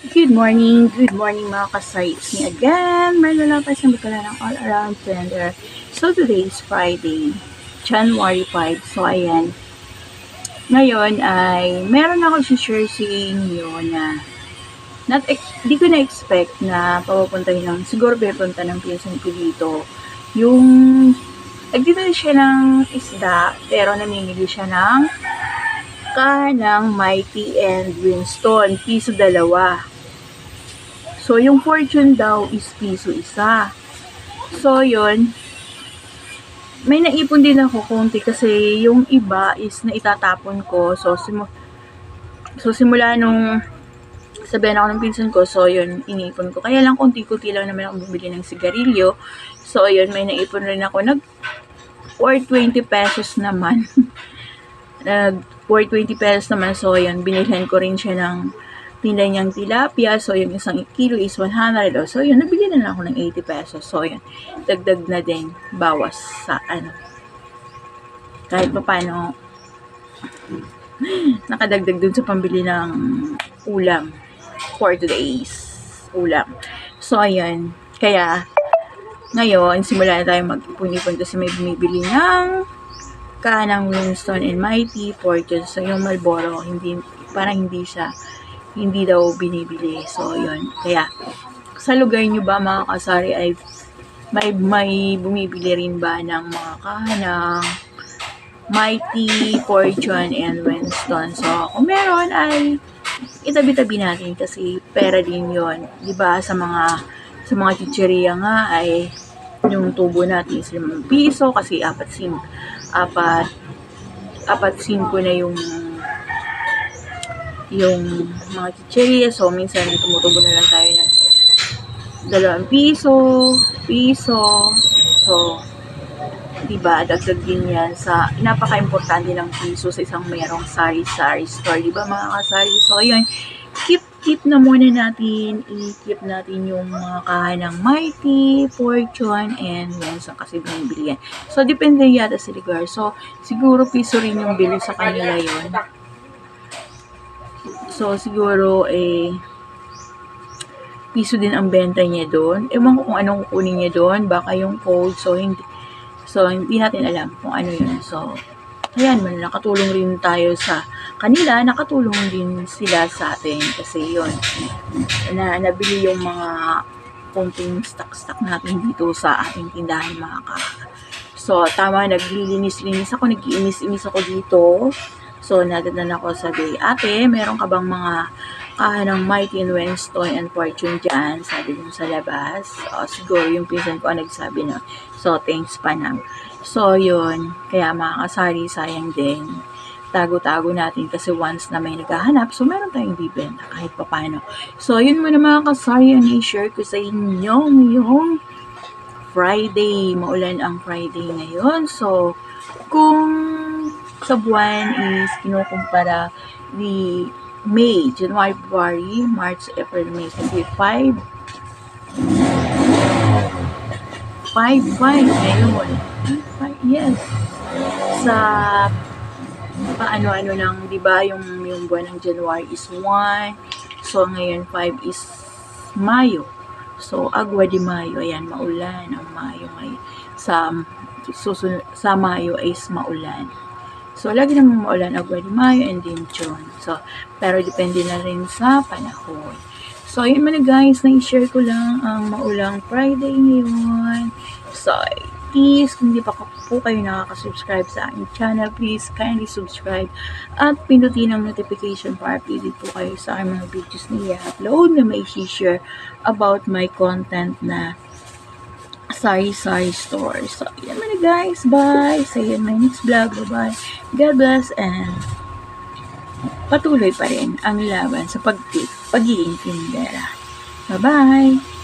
Good morning, good morning mga kasay. Me again, Marla Lopez ng Bicala ng All Around Tender. So today is Friday, January 5. So ayan, ngayon ay meron ako si-share sa inyo na not, di ko na-expect na papapuntahin ng, siguro pupunta ng pinsan ko dito. Yung, nagtitili siya ng isda, pero namimili siya ng ka ng Mighty and Winston, piso dalawa. So, yung fortune daw is piso isa. So, yun. May naipon din ako konti kasi yung iba is na itatapon ko. So, simu so simula nung sabihan ako ng pinsan ko, so yun, inipon ko. Kaya lang konti-kunti lang naman ako bumili ng sigarilyo. So, yun, may naipon rin ako. Nag, or 20 pesos naman. Nag, for 20 pesos naman. So, yun, binilhan ko rin siya ng tinday niyang tilapia. So, yung isang kilo is 100. Oh. So, yun, nabili na lang ako ng 80 pesos. So, yun, dagdag na din bawas sa ano. Kahit pa paano, nakadagdag dun sa pambili ng ulam for today's ulam. So, ayan. Kaya, ngayon, simula na tayo mag-ipon-ipon kasi may bumibili ng kanang Winston and Mighty Fortune. So, yung Marlboro, hindi, parang hindi siya, hindi daw binibili. So, yun. Kaya, sa lugar nyo ba, mga kasari, ay may, may bumibili rin ba ng mga kahanang Mighty, Fortune, and Winston. So, kung meron ay itabi-tabi natin kasi pera din yon di ba sa mga sa mga chicheria nga ay yung tubo natin is 5 piso kasi apat sim apat apat simpo na yung yung mga chicheria. So minsan tumutubo na lang tayo ng dalawang piso piso. So diba dagdag din yan sa napaka-importante ng piso sa isang mayroong sari-sari store. Diba mga kasari? So yun keep keep na muna natin. I-keep natin yung mga kahan ng Mighty, Fortune, and Wenson kasi binibili yan. So, depende yata sa lugar. So, siguro piso rin yung bili sa kanila yon So, siguro eh piso din ang benta niya doon. Ewan ko kung anong kukunin niya doon. Baka yung code. So, hindi, so, hindi natin alam kung ano yun. So, ayan, man, nakatulong rin tayo sa kanila, nakatulong din sila sa atin kasi yon na nabili yung mga konting stock-stock natin dito sa ating tindahan mga ka. So, tama, naglilinis-linis ako, nag-iinis-inis ako dito. So, nadadan ako sabi, ate, meron ka bang mga kahanang Mighty and Winston and Fortune dyan? Sabi dun sa labas. O, siguro yung pinsan ko ang nagsabi na, so, thanks pa nang. So, yun. Kaya mga kasari, sayang din tago-tago natin kasi once na may naghahanap, so meron tayong bibenta kahit pa paano. So, yun muna mga kasari ang i-share ko sa inyo yung Friday. Maulan ang Friday ngayon. So, kung sa buwan is kinukumpara ni May, January, February, March, April, May, kasi 5 5, 5 ngayon. 5, yes. Sa paano-ano ng, di ba, yung, yung buwan ng January is 1. So, ngayon 5 is Mayo. So, Agua de Mayo, ayan, maulan ang Mayo ngayon. Sa, susunod, sa Mayo is maulan. So, lagi naman maulan Agua de Mayo and then June. So, pero depende na rin sa panahon. So, yun man guys, na-share ko lang ang maulang Friday ngayon. So, please, kung hindi pa po kayo nakaka-subscribe sa aking channel, please kindly subscribe at pindutin ang notification para updated po kayo sa aking mga videos na i-upload na may share about my content na sari-sari store. So, yan man guys. Bye! See you in my next vlog. Bye-bye. God bless and patuloy pa rin ang laban sa pag pagiging tindera. Bye-bye!